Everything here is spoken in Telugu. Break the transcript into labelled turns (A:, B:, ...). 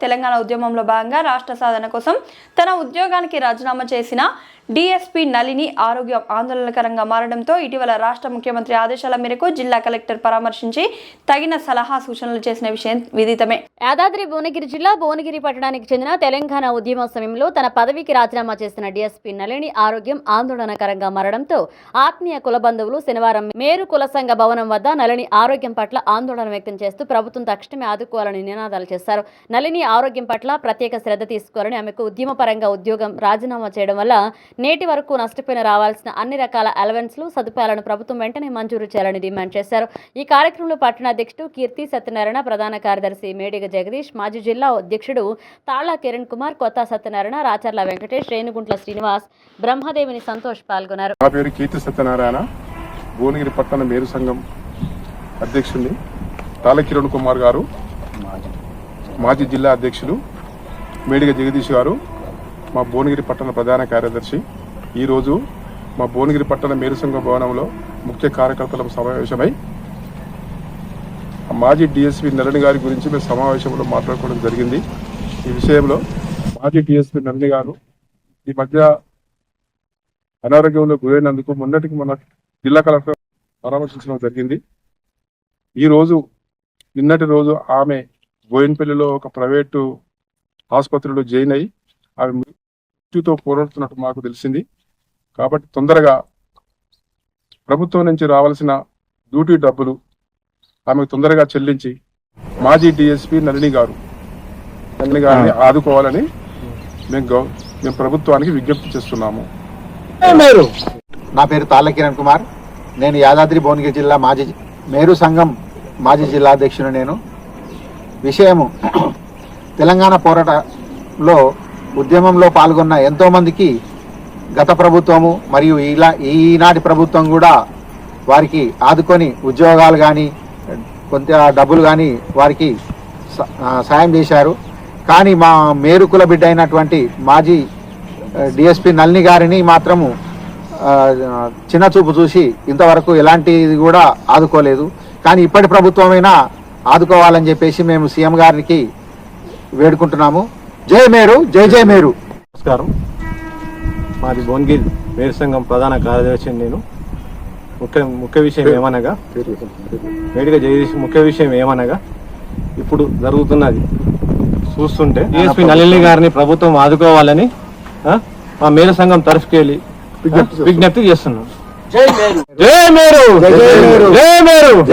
A: తెలంగాణ ఉద్యమంలో భాగంగా రాష్ట్ర సాధన కోసం తన ఉద్యోగానికి రాజీనామా చేసిన డిఎస్పి నలిని ఆరోగ్యం ఆందోళనకరంగా మారడంతో ఇటీవల రాష్ట్ర ముఖ్యమంత్రి ఆదేశాల మేరకు జిల్లా కలెక్టర్ పరామర్శించి తగిన సలహా సూచనలు చేసిన విషయం విదితమే.
B: యాదాద్రి భువనగిరి జిల్లా భువనగిరి పట్టణానికి చెందిన తెలంగాణ ఉద్యమ సమయంలో తన పదవికి రాజీనామా చేసిన డిఎస్పి నళిని ఆరోగ్యం ఆందోళనకరంగా మారడంతో ఆత్మీయ కుల బంధువులు శనివారం మేరు కుల సంఘ భవనం వద్ద నళిని ఆరోగ్యం పట్ల ఆందోళన వ్యక్తం చేస్తూ ప్రభుత్వం తక్షణమే ఆదుకోవాలని నినాదాలు చేశారు. నళిని ఆరోగ్యం పట్ల ప్రత్యేక శ్రద్ధ తీసుకోవాలని ఆమెకు ఉద్యమపరంగా ఉద్యోగం రాజీనామా చేయడం వల్ల నేటి వరకు నష్టపోయిన రావాల్సిన అన్ని రకాల అలవెన్స్లు సదుపాయాలను ప్రభుత్వం వెంటనే మంజూరు చేయాలని డిమాండ్ చేశారు. ఈ కార్యక్రమంలో పట్టణాధ్యక్షుడు కీర్తి సత్యనారాయణ ప్రధాన కార్యదర్శి మేడిగ జగదీష్ మాజీ జిల్లా అధ్యక్షుడు తాళ కిరణ్ కుమార్ కొత్త సత్యనారాయణ రాచర్ల వెంకటేష్ రేణుగుంట్ల శ్రీనివాస్ బ్రహ్మదేవిని సంతోష్ పాల్గొన్నారు.
C: నా పేరు కీర్తి సత్యనారాయణ భువనగిరి పట్టణ మేరు సంఘం అధ్యక్షుడిని. తాళకిరణ్ కుమార్ గారు మాజీ జిల్లా అధ్యక్షులు మేడిగ జగదీష్ గారు మా భువనగిరి పట్టణ ప్రధాన కార్యదర్శి. ఈరోజు మా భువనగిరి పట్టణ మేరుసంఘ భవనంలో ముఖ్య కార్యకర్తల సమావేశమై మాజీ డిఎస్పీ నరణి గారి గురించి మేము సమావేశంలో మాట్లాడుకోవడం జరిగింది. ఈ విషయంలో మాజీ డిఎస్పీ నరణి గారు ఈ మధ్య అనారోగ్యంలో గురైనందుకు మొన్నటికి మొన్న జిల్లా కలెక్టర్ పరామర్శించడం జరిగింది. ఈరోజు నిన్నటి రోజు ఆమె బోయినపల్లిలో ఒక ప్రైవేటు ఆసుపత్రిలో జాయిన్ అయి ఆమె మృత్యుతో పోరాడుతున్నట్టు మాకు తెలిసింది. కాబట్టి తొందరగా ప్రభుత్వం నుంచి రావాల్సిన డ్యూటీ డబ్బులు ఆమెకు తొందరగా చెల్లించి మాజీ డిఎస్పీ నళిని గారు నళిని గారిని ఆదుకోవాలని మేము మేము ప్రభుత్వానికి విజ్ఞప్తి చేస్తున్నాము.
D: నా పేరు తాళ్ళ కిరణ్ కుమార్. నేను యాదాద్రి భువనగిరి జిల్లా మాజీ మేరు సంఘం మాజీ జిల్లా అధ్యక్షుడు నేను. విషయము. తెలంగాణ పోరాటంలో ఉద్యమంలో పాల్గొన్న ఎంతోమందికి గత ప్రభుత్వము మరియు ఇలా ఈనాటి ప్రభుత్వం కూడా వారికి ఆదుకొని ఉద్యోగాలు కానీ కొంత డబ్బులు కానీ వారికి స- సాయం చేశారు. కానీ మా మేరుకుల బిడ్డ అయినటువంటి మాజీ డిఎస్పి నల్ని గారిని మాత్రము చిన్న చూపు చూసి ఇంతవరకు ఎలాంటిది కూడా ఆదుకోలేదు. కానీ ఇప్పటి ప్రభుత్వమైనా ఆదుకోవాలని చెప్పేసి మేము సీఎం గారికి వేడుకుంటున్నాము. జై మేరు జై జై మేరు.
E: నమస్కారం. మాది భువనగిరి మేరు సంఘం ప్రధాన కార్యదర్శి నేను. ముఖ్య ముఖ్య విషయం ఏమనగా వేడిక జగదీష్ ముఖ్య విషయం ఏమనగా ఇప్పుడు జరుగుతున్నది. చూస్తుంటే డిఎస్పీ నళిని గారిని ప్రభుత్వం ఆదుకోవాలని ఆ, మా మేరు సంఘం తరఫుకెళ్ళి విజ్ఞప్తి చేస్తున్నాం. జై మేరు. జై మేరు. జై మేరు.